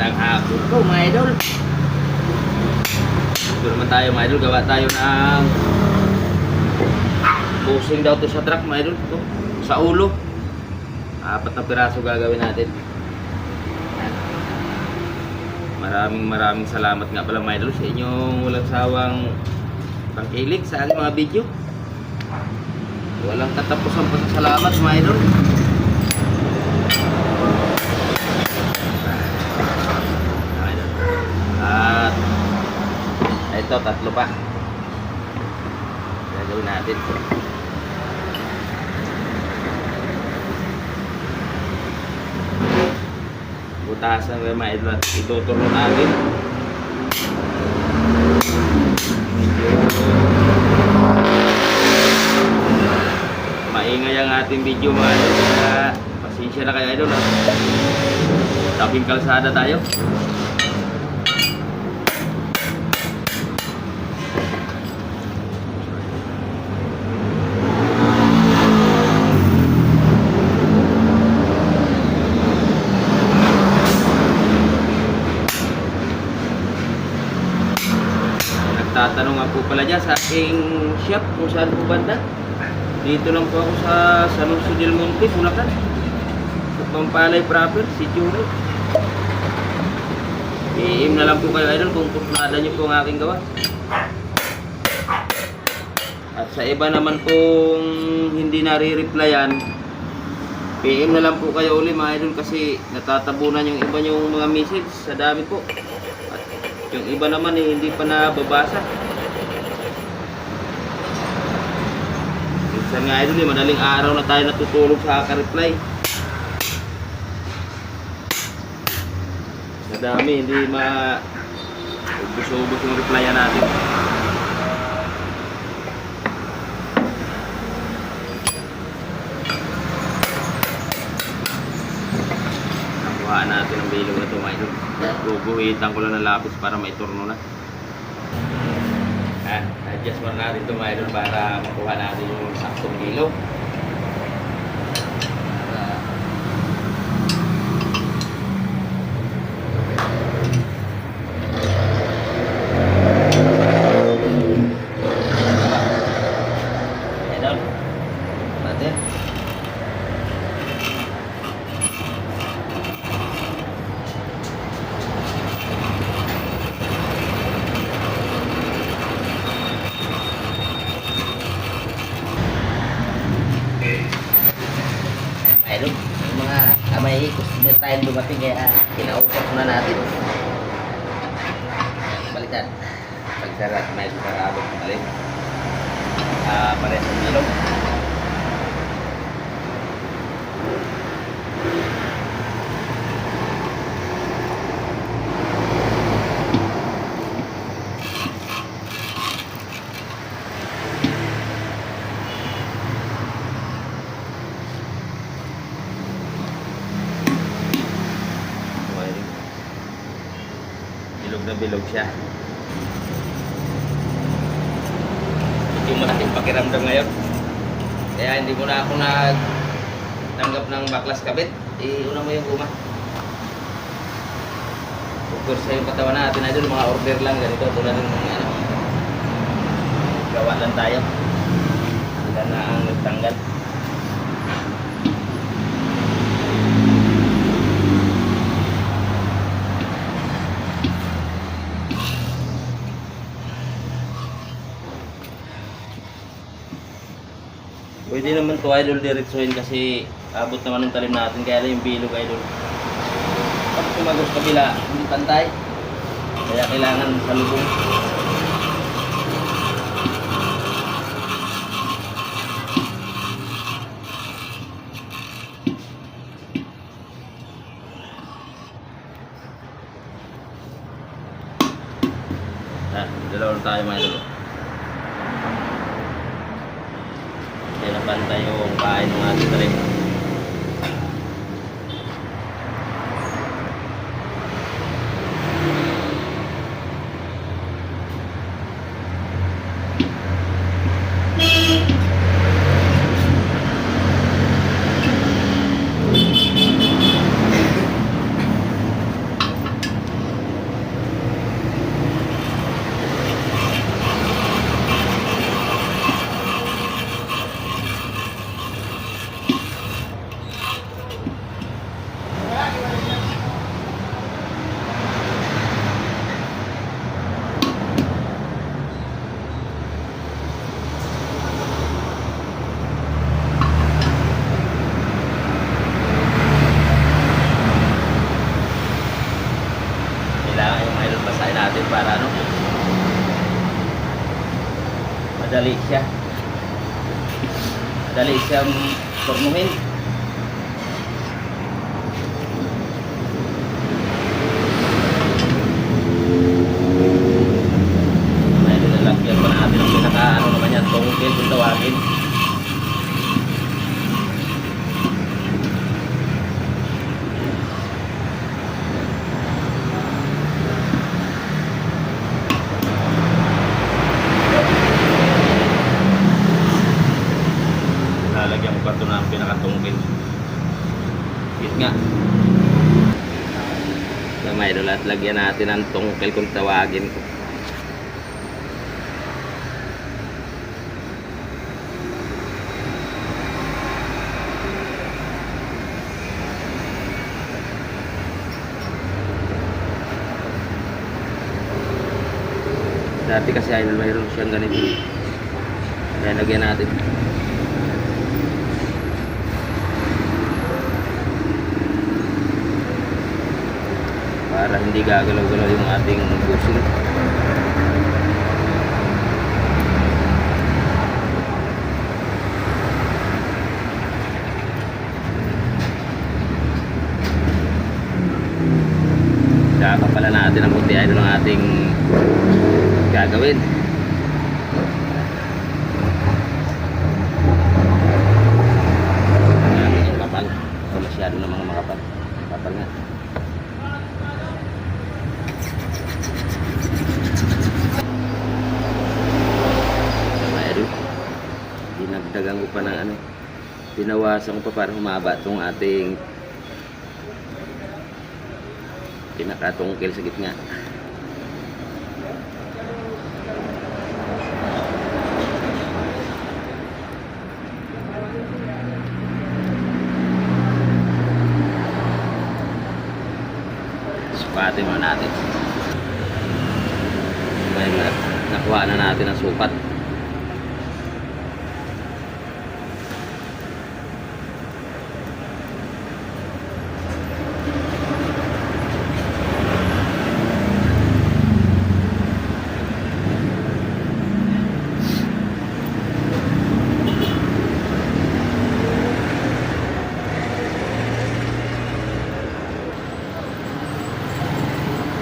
Magandang hapon po mga idol. Ito naman tayo mga idol. Gawa tayo ng busing daw to sa truck mga idol. Ito, sa ulo. Apat na piraso gagawin natin. Maraming maraming salamat nga pala mga idol sa inyong walang sawang pangkilig sa aking mga video. Walang katapusan pa sa salamat mga. Idol. At ito, pa. Gagawin natin. Butasan ng mga idol ituturo natin. Maingay ang ating video mga idol. Kaya pasensya na kayo idol. ha. Kalsada tayo. Nagtatanong nga po pala dyan sa aking shop kung saan po banda. Dito lang po ako sa San Jose del Monte, Bulacan. Sa Pampalay proper, si Juro. I-aim na lang po kayo idol kung kursunada nyo po ang aking gawa. At sa iba naman pong hindi nare-replyan, PM na lang po kayo uli mga idol kasi natatabunan yung iba yung mga message sa dami po. At yung iba naman eh, hindi pa nababasa. Minsan nga idol eh, madaling araw na tayo natutulog sa ka-reply. Sa dami, hindi ma... Ubus-ubus yung replyan natin. Nakuhaan natin ang bilog na ito idol. Guguhitan ko lang ng lapis para maiturno na. Adjust muna natin ito mga para makuha natin yung saktong bilog. Para Idol. Natin. Idol, yung mga ah, may customer tayo dumating kaya kinausap na natin. Balikan. Pagsarat, may sarado pa rin. Ah, pare sa ilong. Wiring. Bilog na bilog siya. Medyo malaking pakiramdam ngayon. Kaya hindi mo na ako nag tanggap ng baklas kabit. Iuna mo yung guma. Of sa yung katawan natin na mga order lang ganito tulad ng ano. Gawa lang tayo. Sila na ang nagtanggal. Pwede naman to idol diretsuhin kasi abot naman ng talim natin kaya lang yung bilog idol. Pag tumagos kabila, hindi pantay. Kaya kailangan sa lubong. Ah, dalawa tayo mga idol. Napantay yung kain ng ating talim. Madali siya. Madali siyang turnuhin. May nilalagyan pa natin ang pinaka ano naman yan, tungkil kung tawagin. Lalagyan ko pa ito ng pinakatungkil. Yun nga. Na may idol at lagyan natin ang tungkil kung tawagin ko. Dati kasi idol mayroon siyang ganito. Kaya lagyan natin. para hindi gagalaw-galaw yung ating bushing. Saka pala natin ang puti idol ng ating gagawin. Natin yung kapal. Ito masyado ng mga makapal. Kapal nga. mga idol dinagdagan ko pa ng ano ko pa para humaba itong ating pinakatungkil sa gitna. Sukatin mo natin. Nakuha na natin ang sukat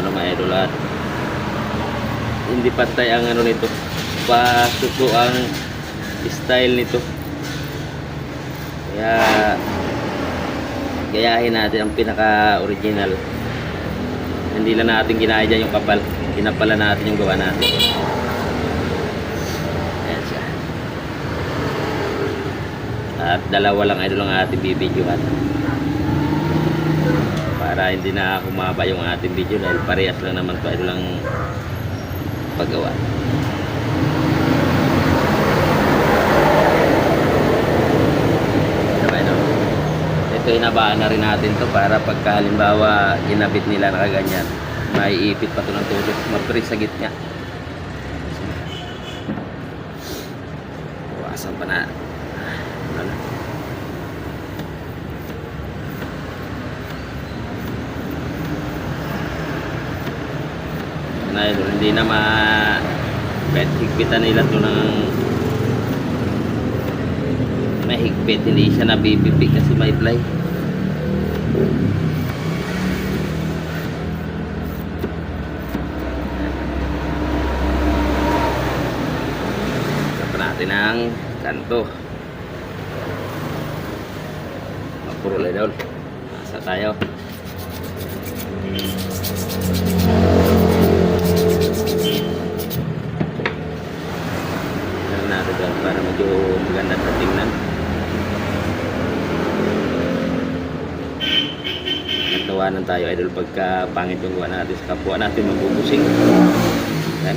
ito na mga idol at hindi pantay ang ano nito. Pasuso ang style nito. Kaya gayahin natin ang pinaka original hindi lang natin ginaya dyan yung kapal. Kinapala natin yung gawa natin. Ayan siya. At dalawa lang idol ang ating bibidyohan para hindi na humaba yung ating video dahil parehas lang naman to idol ang paggawa Ano ba, idol? ito inabaan na rin natin to para pagka halimbawa ginabit nila na kaganyan maiipit pa to ng tulog mapris sa gitna Iwasan pa na ano idol, hindi na ma kahit higpitan nila to ng mahigpit hindi siya nabibibi kasi may fly. Natin ang kanto Natawanan tayo idol pagka pangit yung natin sa kapwa natin mabubusing. Yan.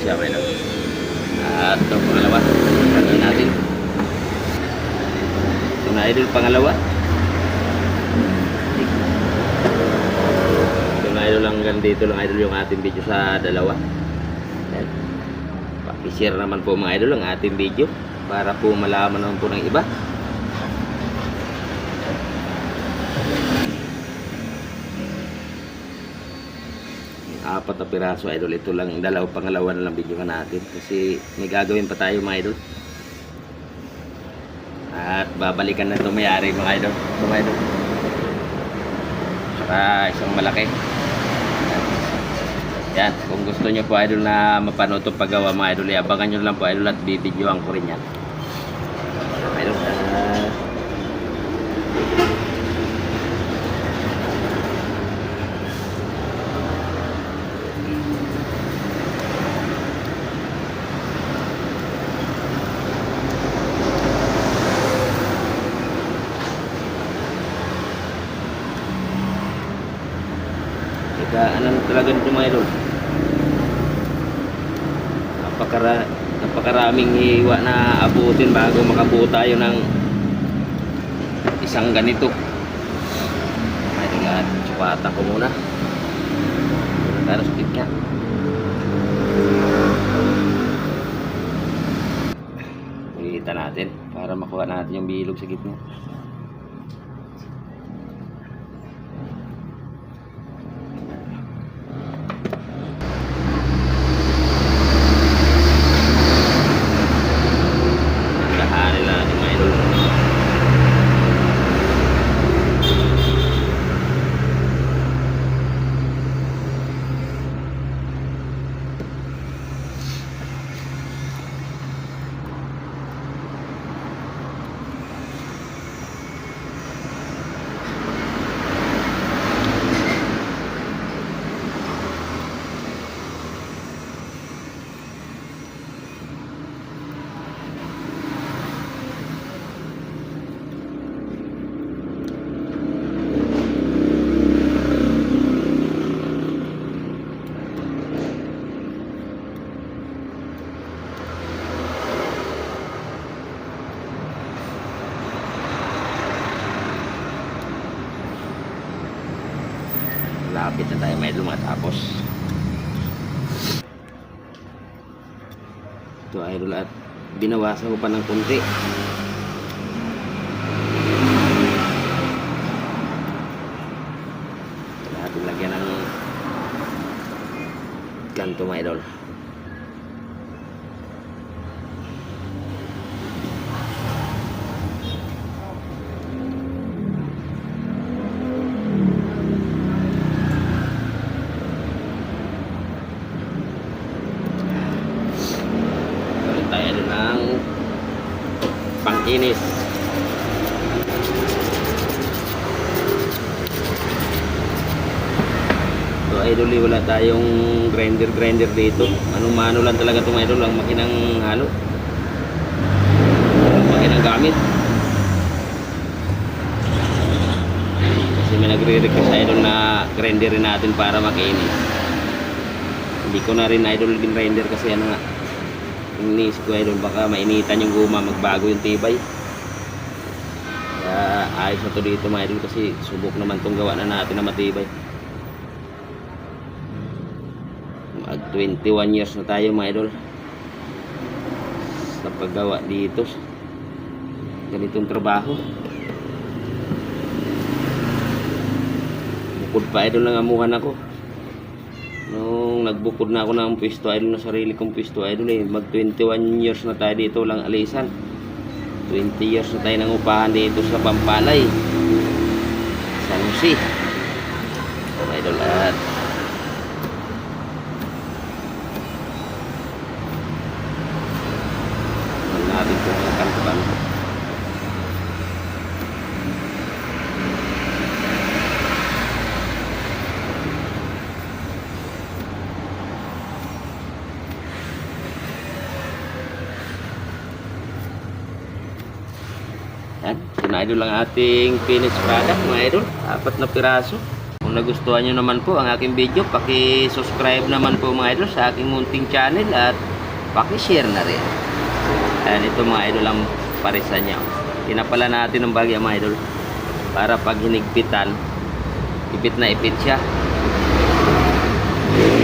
Siya may At ito pangalawa. Pagkain natin. Ito na idol pangalawa. Ito na idol hanggang dito lang idol yung ating video sa dalawa. Yan. Pakishare naman po mga idol ang ating video para po malaman naman po ng iba. apat na piraso idol. Ito lang dalawa pangalawa na lang video natin kasi may gagawin pa tayo mga idol. At babalikan na ito mayari mga idol. Ito mga idol. Saka isang malaki. Yan, kung gusto nyo po idol na mapanood itong paggawa mga idol, iabangan nyo lang po idol at bibidyoan ko rin yan. Idol, ah, Ika, ano talaga nito mga idol? Napakara, napakaraming hiwa na abutin bago makabuo tayo ng isang ganito. Mga idol, at tsupata ko muna. Para speed nga. Kita natin para makuha natin yung bilog sa gitna. Kahanin natin mga idol. Lapit na tayo may lumatapos. Ito idol at binawasan ko pa ng kunti. Natin lagyan ng ganito mga idol. Gawin tayo ng pangkinis. So idol eh, wala tayong grinder grinder dito. Anong mano lang talaga itong idol ang makinang halo. Ang makinang gamit. Kasi may nagre-request idol na grinder rin natin para makinis. Hindi ko na rin idol grinder kasi ano nga Iniisip ko idol baka mainitan yung guma magbago yung tibay. Kaya ayos na to dito mga kasi subok naman tong gawa na natin na matibay. Mag 21 years na tayo mga idol. Sa paggawa dito. Ganitong trabaho. Bukod pa idol ng amuhan ako. Nung nagbukod na ako ng pwesto idol na sarili kong pwesto idol eh. Mag 21 years na tayo dito lang alisan. 20 years na tayo nang upahan dito sa Pampalay. San Jose. Idol at Tingnan natin kung ang kantukan. Yan, sinaido lang ating finished product mga idol. Apat na piraso. Kung nagustuhan nyo naman po ang aking video, paki-subscribe naman po mga idol sa aking munting channel at paki-share na rin. Ayan, ito mga idol ang parisan niya. Pinapala natin ng bagya mga idol para pag hinigpitan, ipit na ipit siya.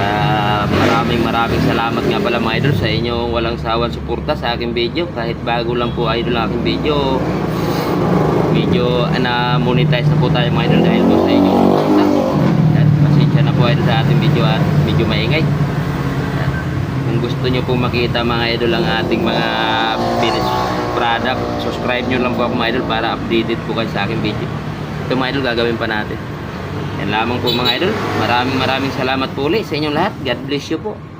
Ah, maraming maraming salamat nga pala mga idol sa inyong walang sawang suporta sa aking video. Kahit bago lang po idol ang aking video, video ah, na po tayo mga idol dahil po sa suporta. Yan, pasensya na po idol sa ating video at medyo maingay. Yan. Kung gusto nyo po makita mga idol ang ating mga product, subscribe nyo lang po ako mga idol para updated po kayo sa aking video. Ito mga idol gagawin pa natin. Yan lamang po mga idol. Maraming maraming salamat po ulit sa inyong lahat. God bless you po.